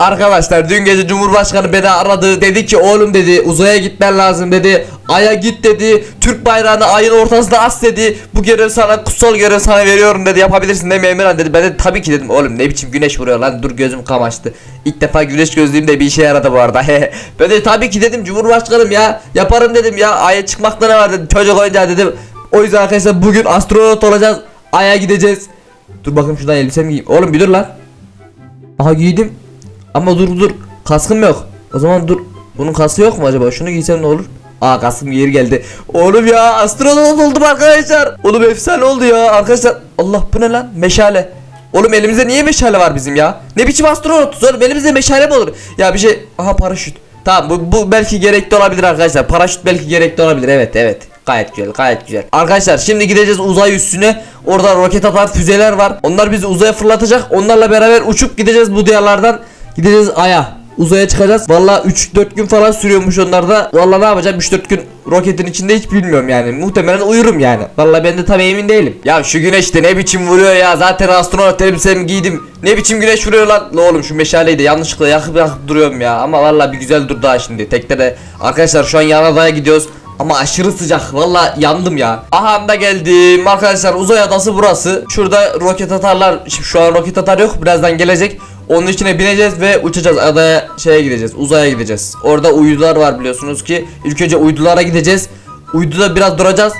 Arkadaşlar dün gece Cumhurbaşkanı beni aradı. Dedi ki oğlum dedi uzaya gitmen lazım dedi. Ay'a git dedi. Türk bayrağını ayın ortasına as dedi. Bu görev sana kutsal görev sana veriyorum dedi. Yapabilirsin değil mi Emirhan dedi. Ben de tabii ki dedim oğlum ne biçim güneş vuruyor lan? Dur gözüm kamaştı İlk defa güneş gözlüğümde bir işe yaradı bu arada. Ben de tabii ki dedim Cumhurbaşkanım ya yaparım dedim ya. Ay'a çıkmakta ne var? dedim. Çocuk oyuncağı dedim. O yüzden arkadaşlar bugün astronot olacağız. Ay'a gideceğiz. Dur bakayım şuradan elbisemi giyeyim. Oğlum bir dur lan. Aha giydim ama dur dur kaskım yok. O zaman dur. Bunun kaskı yok mu acaba? Şunu giysem ne olur? Aa kaskım yeri geldi. Oğlum ya astronot oldum arkadaşlar. Oğlum efsane oldu ya arkadaşlar. Allah bu ne lan? Meşale. Oğlum elimizde niye meşale var bizim ya? Ne biçim astronot? Oğlum elimizde meşale mi olur? Ya bir şey. Aha paraşüt. Tamam bu, bu belki gerekli olabilir arkadaşlar. Paraşüt belki gerekli olabilir. Evet evet. Gayet güzel gayet güzel. Arkadaşlar şimdi gideceğiz uzay üstüne. Orada roket atar füzeler var. Onlar bizi uzaya fırlatacak. Onlarla beraber uçup gideceğiz bu diyarlardan. Gideceğiz aya. Uzaya çıkacağız. Valla 3-4 gün falan sürüyormuş onlar da. Valla ne yapacağım 3-4 gün roketin içinde hiç bilmiyorum yani. Muhtemelen uyurum yani. Valla ben de tam emin değilim. Ya şu güneş de ne biçim vuruyor ya. Zaten astronot elbisemi giydim. Ne biçim güneş vuruyor lan. La oğlum şu meşaleyi de yanlışlıkla yakıp yakıp duruyorum ya. Ama valla bir güzel durdu ha şimdi. Tekte de. Arkadaşlar şu an Yanada'ya gidiyoruz. Ama aşırı sıcak. Valla yandım ya. Aha da geldim. Arkadaşlar uzay adası burası. Şurada roket atarlar. Şimdi şu an roket atar yok. Birazdan gelecek. Onun içine bineceğiz ve uçacağız. Adaya şeye gideceğiz. Uzaya gideceğiz. Orada uydular var biliyorsunuz ki. İlk önce uydulara gideceğiz. Uyduda biraz duracağız.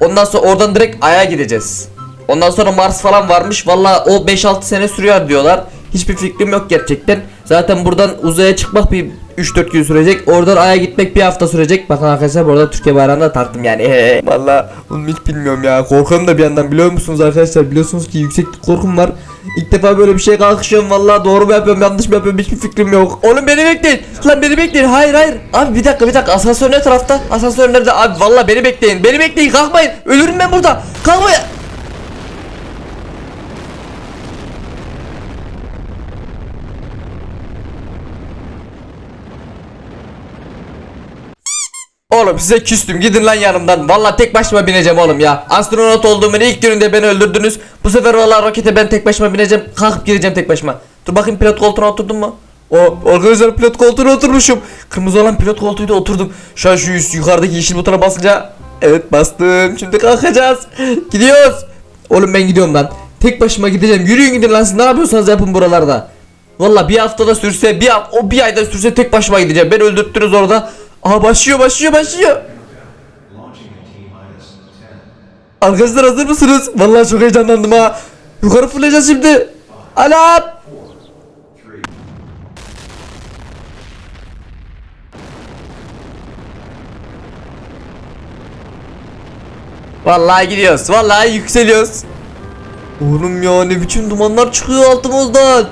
Ondan sonra oradan direkt Ay'a gideceğiz. Ondan sonra Mars falan varmış. Valla o 5-6 sene sürüyor diyorlar. Hiçbir fikrim yok gerçekten. Zaten buradan uzaya çıkmak bir 3-4 gün sürecek. Oradan Ay'a gitmek bir hafta sürecek. Bakın arkadaşlar burada Türkiye bayrağını da taktım yani. Valla onu hiç bilmiyorum ya. Korkuyorum da bir yandan biliyor musunuz arkadaşlar? Biliyorsunuz ki yükseklik korkum var. İlk defa böyle bir şeye kalkışıyorum valla doğru mu yapıyorum yanlış mı yapıyorum hiçbir fikrim yok. Oğlum beni bekleyin. Lan beni bekleyin. Hayır hayır. Abi bir dakika bir dakika asansör ne tarafta? Asansör nerede? Abi valla beni bekleyin. Beni bekleyin kalkmayın. Ölürüm ben burada. Kalkmayın. Oğlum size küstüm gidin lan yanımdan. Valla tek başıma bineceğim oğlum ya. Astronot olduğumun ilk gününde beni öldürdünüz. Bu sefer valla rokete ben tek başıma bineceğim. Kalkıp gireceğim tek başıma. Dur bakayım pilot koltuğuna oturdum mu? O arkadaşlar pilot koltuğuna oturmuşum. Kırmızı olan pilot koltuğuyla oturdum. Şu an şu üst yukarıdaki yeşil butona basınca Evet bastım. Şimdi kalkacağız. Gidiyoruz. Oğlum ben gidiyorum lan. Tek başıma gideceğim. Yürüyün gidin lan. Siz ne yapıyorsanız yapın buralarda. Valla bir haftada sürse bir o bir ayda sürse tek başıma gideceğim. Beni öldürttünüz orada. Aha başlıyor başlıyor başlıyor. Arkadaşlar hazır mısınız? Vallahi çok heyecanlandım ha. Yukarı fırlayacağız şimdi. Alam. Vallahi gidiyoruz. Vallahi yükseliyoruz. Oğlum ya ne biçim dumanlar çıkıyor altımızdan.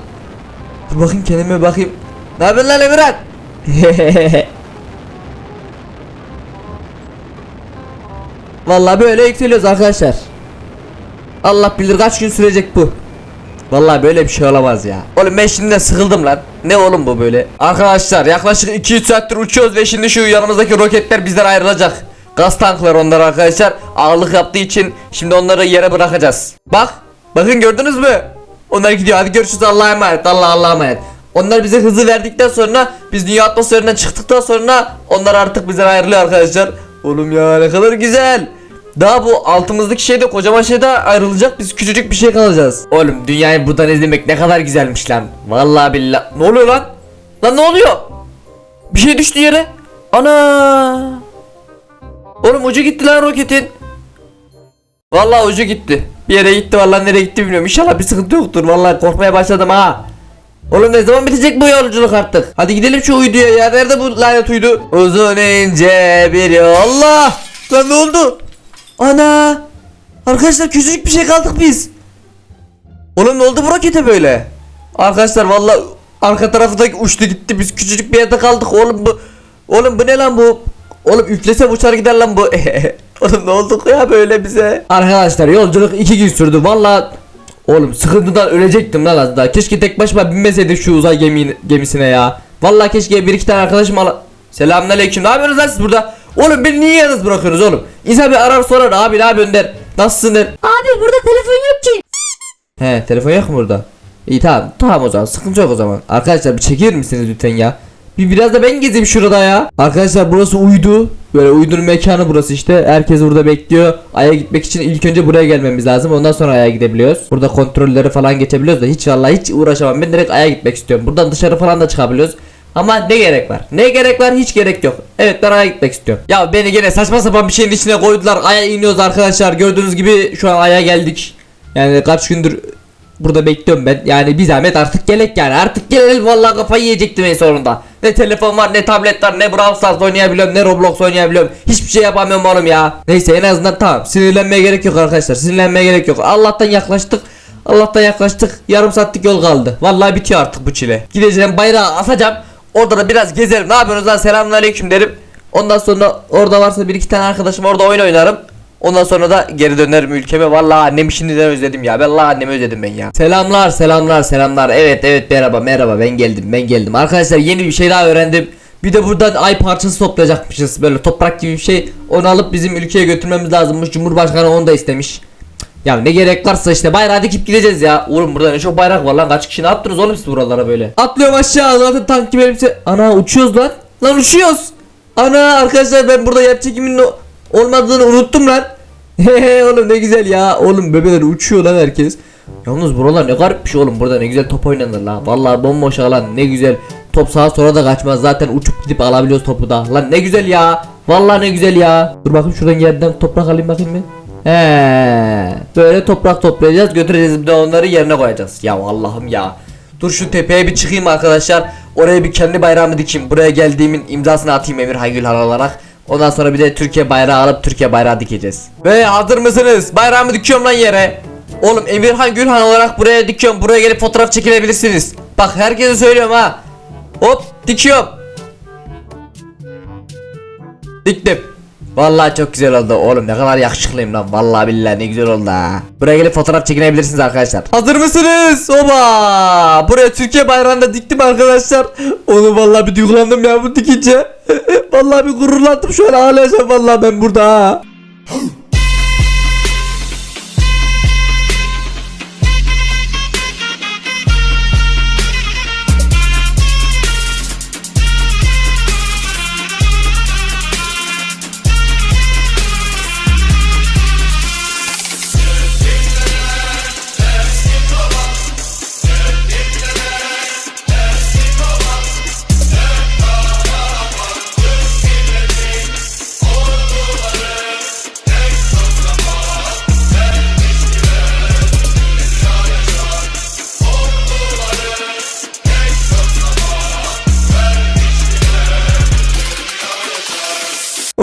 Dur bakayım kendime bakayım. Ne haber lan Emirhan? Vallahi böyle yükseliyoruz arkadaşlar. Allah bilir kaç gün sürecek bu. Vallahi böyle bir şey olamaz ya. Oğlum ben şimdiden sıkıldım lan. Ne oğlum bu böyle? Arkadaşlar yaklaşık 2-3 saattir uçuyoruz ve şimdi şu yanımızdaki roketler bizden ayrılacak. Gaz tankları onlar arkadaşlar. Ağırlık yaptığı için şimdi onları yere bırakacağız. Bak. Bakın gördünüz mü? Onlar gidiyor. Hadi görüşürüz. Allah'a emanet. Allah Allah'a emanet. Onlar bize hızı verdikten sonra biz dünya atmosferinden çıktıktan sonra onlar artık bizden ayrılıyor arkadaşlar. Oğlum ya ne kadar güzel. Daha bu altımızdaki şey de kocaman şey de ayrılacak. Biz küçücük bir şey kalacağız. Oğlum dünyayı buradan izlemek ne kadar güzelmiş lan. Vallahi billah. Ne oluyor lan? Lan ne oluyor? Bir şey düştü yere. Ana. Oğlum ucu gitti lan roketin. Vallahi ucu gitti. Bir yere gitti vallahi nereye gitti bilmiyorum. İnşallah bir sıkıntı yoktur. Vallahi korkmaya başladım ha. Oğlum ne zaman bitecek bu yolculuk artık? Hadi gidelim şu uyduya ya. Nerede bu lanet uydu? Uzun ince bir. Allah! Lan ne oldu? Ana! Arkadaşlar küçücük bir şey kaldık biz. Oğlum ne oldu bu rokete böyle? Arkadaşlar vallahi arka tarafı uçtu gitti. Biz küçücük bir yerde kaldık. Oğlum bu Oğlum bu ne lan bu? Oğlum üflese uçar gider lan bu. Oğlum ne olduk ya böyle bize? Arkadaşlar yolculuk iki gün sürdü. Vallahi Oğlum sıkıntıdan ölecektim lan az daha. Keşke tek başıma binmeseydim şu uzay gemi, gemisine ya. Vallahi keşke bir iki tane arkadaşım ala... Selamünaleyküm. Ne yapıyorsunuz lan siz burada? Oğlum beni niye yalnız bırakıyorsunuz oğlum? İnsan bir arar sorar abi ne yapıyorsun der. Nasılsın der. Abi burada telefon yok ki. He telefon yok mu burada? İyi tamam tamam o zaman sıkıntı yok o zaman. Arkadaşlar bir çekilir misiniz lütfen ya? Bir biraz da ben gezeyim şurada ya. Arkadaşlar burası uydu. Böyle uydunun mekanı burası işte. Herkes burada bekliyor. Ay'a gitmek için ilk önce buraya gelmemiz lazım. Ondan sonra Ay'a gidebiliyoruz. Burada kontrolleri falan geçebiliyoruz da hiç vallahi hiç uğraşamam. Ben direkt Ay'a gitmek istiyorum. Buradan dışarı falan da çıkabiliyoruz. Ama ne gerek var? Ne gerek var? Hiç gerek yok. Evet ben Ay'a gitmek istiyorum. Ya beni gene saçma sapan bir şeyin içine koydular. Ay'a iniyoruz arkadaşlar. Gördüğünüz gibi şu an Ay'a geldik. Yani kaç gündür burada bekliyorum ben. Yani bir zahmet artık gelek yani. Artık gelelim vallahi kafayı yiyecektim en sonunda. Ne telefon var, ne tablet var, ne Brawl Stars oynayabiliyorum, ne Roblox oynayabiliyorum. Hiçbir şey yapamıyorum oğlum ya. Neyse en azından tamam. Sinirlenmeye gerek yok arkadaşlar. Sinirlenmeye gerek yok. Allah'tan yaklaştık. Allah'tan yaklaştık. Yarım saatlik yol kaldı. Vallahi bitiyor artık bu çile. Gideceğim bayrağı asacağım. Orada da biraz gezerim. Ne yapıyorsunuz lan selamünaleyküm derim. Ondan sonra orada varsa bir iki tane arkadaşım orada oyun oynarım. Ondan sonra da geri dönerim ülkeme. Vallahi annemi şimdiden özledim ya. Vallahi annemi özledim ben ya. Selamlar, selamlar, selamlar. Evet, evet merhaba, merhaba. Ben geldim, ben geldim. Arkadaşlar yeni bir şey daha öğrendim. Bir de buradan ay parçası toplayacakmışız. Böyle toprak gibi bir şey. Onu alıp bizim ülkeye götürmemiz lazımmış. Cumhurbaşkanı onu da istemiş. Ya ne gerek varsa işte bayrağı dikip gideceğiz ya. Oğlum burada ne çok bayrak var lan. Kaç kişi ne yaptınız oğlum siz buralara böyle? Atlıyorum aşağı zaten tank gibi elbise. Ana uçuyoruz lan. Lan uçuyoruz. Ana arkadaşlar ben burada yer çekiminin olmadığını unuttum lan. Oğlum ne güzel ya. Oğlum bebeler uçuyor lan herkes. Yalnız buralar ne garip bir şey oğlum. Burada ne güzel top oynanır lan. Vallahi bomboş alan ne güzel. Top sağa sola da kaçmaz. Zaten uçup gidip alabiliyoruz topu da. Lan ne güzel ya. Vallahi ne güzel ya. Dur bakayım şuradan yerden toprak alayım bakayım mı? He. Böyle toprak toplayacağız. Götüreceğiz bir de onları yerine koyacağız. Ya Allah'ım ya. Dur şu tepeye bir çıkayım arkadaşlar. Oraya bir kendi bayrağımı dikeyim. Buraya geldiğimin imzasını atayım Emir Hangülhan olarak. Ondan sonra bir de Türkiye bayrağı alıp Türkiye bayrağı dikeceğiz. Ve hazır mısınız? Bayrağımı dikiyorum lan yere. Oğlum Emirhan Gülhan olarak buraya dikiyorum. Buraya gelip fotoğraf çekilebilirsiniz. Bak herkese söylüyorum ha. Hop dikiyorum. Diktim. Vallahi çok güzel oldu oğlum ne kadar yakışıklıyım lan vallahi billahi ne güzel oldu ha. Buraya gelip fotoğraf çekinebilirsiniz arkadaşlar. Hazır mısınız? Oba! Buraya Türkiye bayrağını da diktim arkadaşlar. Onu vallahi bir duygulandım ya bu dikince. vallahi bir gururlandım şöyle ağlayacağım vallahi ben burada ha.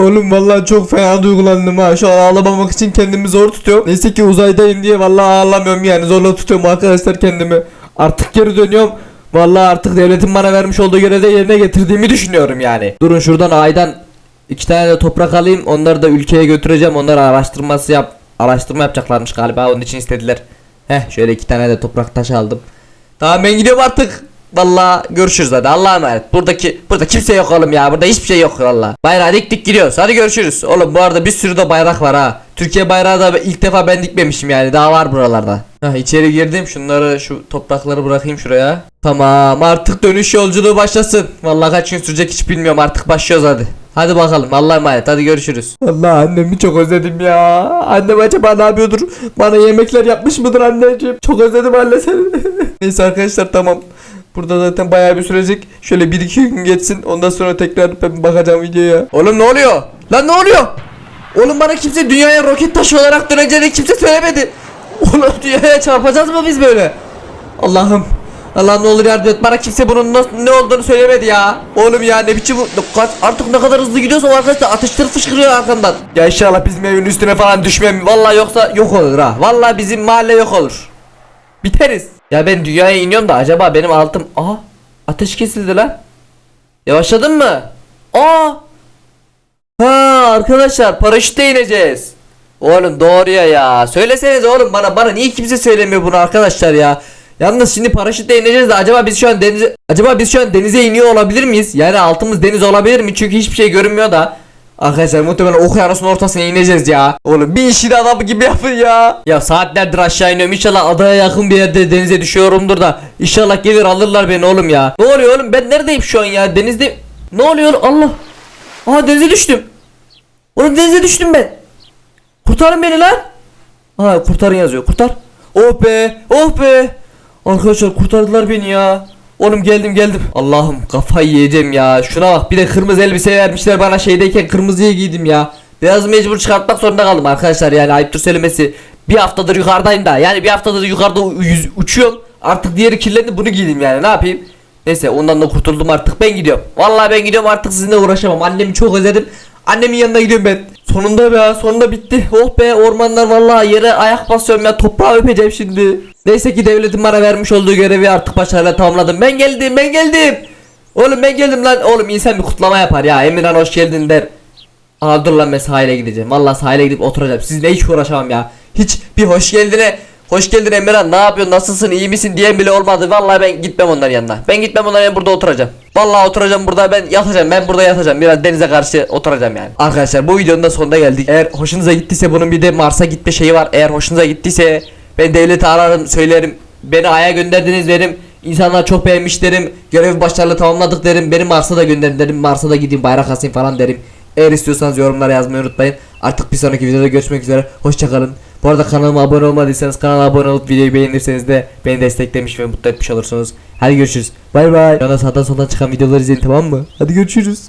Oğlum vallahi çok fena duygulandım ha. Şu an ağlamamak için kendimi zor tutuyorum. Neyse ki uzaydayım diye vallahi ağlamıyorum yani. Zorla tutuyorum arkadaşlar kendimi. Artık geri dönüyorum. Vallahi artık devletin bana vermiş olduğu görevi yerine getirdiğimi düşünüyorum yani. Durun şuradan aydan iki tane de toprak alayım. Onları da ülkeye götüreceğim. Onları araştırması yap araştırma yapacaklarmış galiba. Onun için istediler. Heh şöyle iki tane de toprak taş aldım. Tamam ben gidiyorum artık. Vallahi görüşürüz hadi Allah'a emanet. Buradaki burada kimse yok oğlum ya. Burada hiçbir şey yok valla. Bayrağı diktik gidiyoruz. Hadi görüşürüz. Oğlum bu arada bir sürü de bayrak var ha. Türkiye bayrağı da ilk defa ben dikmemişim yani. Daha var buralarda. Hah içeri girdim. Şunları şu toprakları bırakayım şuraya. Tamam artık dönüş yolculuğu başlasın. Vallahi kaç gün sürecek hiç bilmiyorum. Artık başlıyoruz hadi. Hadi bakalım Allah'a emanet hadi görüşürüz. Allah annemi çok özledim ya. Annem acaba ne yapıyordur? Bana yemekler yapmış mıdır anneciğim? Çok özledim anne seni. Neyse arkadaşlar tamam. Burada zaten bayağı bir sürecek. Şöyle 1-2 gün geçsin. Ondan sonra tekrar ben bakacağım videoya. Oğlum ne oluyor? Lan ne oluyor? Oğlum bana kimse dünyaya roket taşı olarak döneceğini kimse söylemedi. Oğlum dünyaya çarpacağız mı biz böyle? Allah'ım. Allah ne olur yardım et. Bana kimse bunun nasıl, ne olduğunu söylemedi ya. Oğlum ya ne biçim kaç- artık ne kadar hızlı gidiyorsa o arkadaşlar ateşleri fışkırıyor arkamdan. Ya inşallah bizim evin üstüne falan düşmem. Vallahi yoksa yok olur ha. Vallahi bizim mahalle yok olur. Biteriz. Ya ben dünyaya iniyorum da acaba benim altım... Aha ateş kesildi lan. Yavaşladın mı? Aa. Ha arkadaşlar paraşütle ineceğiz. Oğlum doğruya ya. Söyleseniz oğlum bana bana niye kimse söylemiyor bunu arkadaşlar ya. Yalnız şimdi paraşütle ineceğiz de acaba biz şu an denize acaba biz şu an denize iniyor olabilir miyiz? Yani altımız deniz olabilir mi? Çünkü hiçbir şey görünmüyor da. Arkadaşlar muhtemelen okyanusun ortasına ineceğiz ya. Oğlum bir işin adamı gibi yapın ya. Ya saatlerdir aşağı iniyorum. İnşallah adaya yakın bir yerde denize düşüyorumdur da. İnşallah gelir alırlar beni oğlum ya. Ne oluyor oğlum ben neredeyim şu an ya denizde. Ne oluyor Allah. Aha denize düştüm. Oğlum denize düştüm ben. Kurtarın beni lan. Ha kurtarın yazıyor. Kurtar. Oh be. Oh be. Arkadaşlar kurtardılar beni ya. Oğlum geldim geldim. Allah'ım kafayı yiyeceğim ya. Şuna bak bir de kırmızı elbise vermişler bana şeydeyken kırmızıyı giydim ya. Beyazı mecbur çıkartmak zorunda kaldım arkadaşlar yani ayıptır söylemesi. Bir haftadır yukarıdayım da yani bir haftadır yukarıda uçuyorum. Artık diğeri kirlendi bunu giydim yani ne yapayım. Neyse ondan da kurtuldum artık ben gidiyorum. Vallahi ben gidiyorum artık sizinle uğraşamam. Annemi çok özledim. Annemin yanına gidiyorum ben. Sonunda be sonunda bitti. Oh be ormanlar vallahi yere ayak basıyorum ya toprağı öpeceğim şimdi. Neyse ki devletin bana vermiş olduğu görevi artık başarıyla tamamladım. Ben geldim ben geldim. Oğlum ben geldim lan. Oğlum insan bir kutlama yapar ya. Emirhan hoş geldin der. Aa dur lan ben sahile gideceğim. Vallahi sahile gidip oturacağım. Sizinle hiç uğraşamam ya. Hiç bir hoş geldine. Hoş geldin Emirhan ne yapıyorsun nasılsın iyi misin diyen bile olmadı. Vallahi ben gitmem onların yanına. Ben gitmem onların yanına burada oturacağım. Vallahi oturacağım burada ben yatacağım. Ben burada yatacağım. Biraz denize karşı oturacağım yani. Arkadaşlar bu videonun da sonuna geldik. Eğer hoşunuza gittiyse bunun bir de Mars'a gitme şeyi var. Eğer hoşunuza gittiyse ben devleti ararım söylerim. Beni Ay'a gönderdiniz derim. İnsanlar çok beğenmiş derim. Görevi başarılı tamamladık derim. Beni Mars'a da gönderin derim. Mars'a da gideyim bayrak asayım falan derim. Eğer istiyorsanız yorumlara yazmayı unutmayın. Artık bir sonraki videoda görüşmek üzere. Hoşçakalın. Bu arada kanalıma abone olmadıysanız kanala abone olup videoyu beğenirseniz de beni desteklemiş ve mutlu etmiş olursunuz. Hadi görüşürüz. Bay bay. Yana sağdan soldan çıkan videoları izleyin tamam mı? Hadi görüşürüz.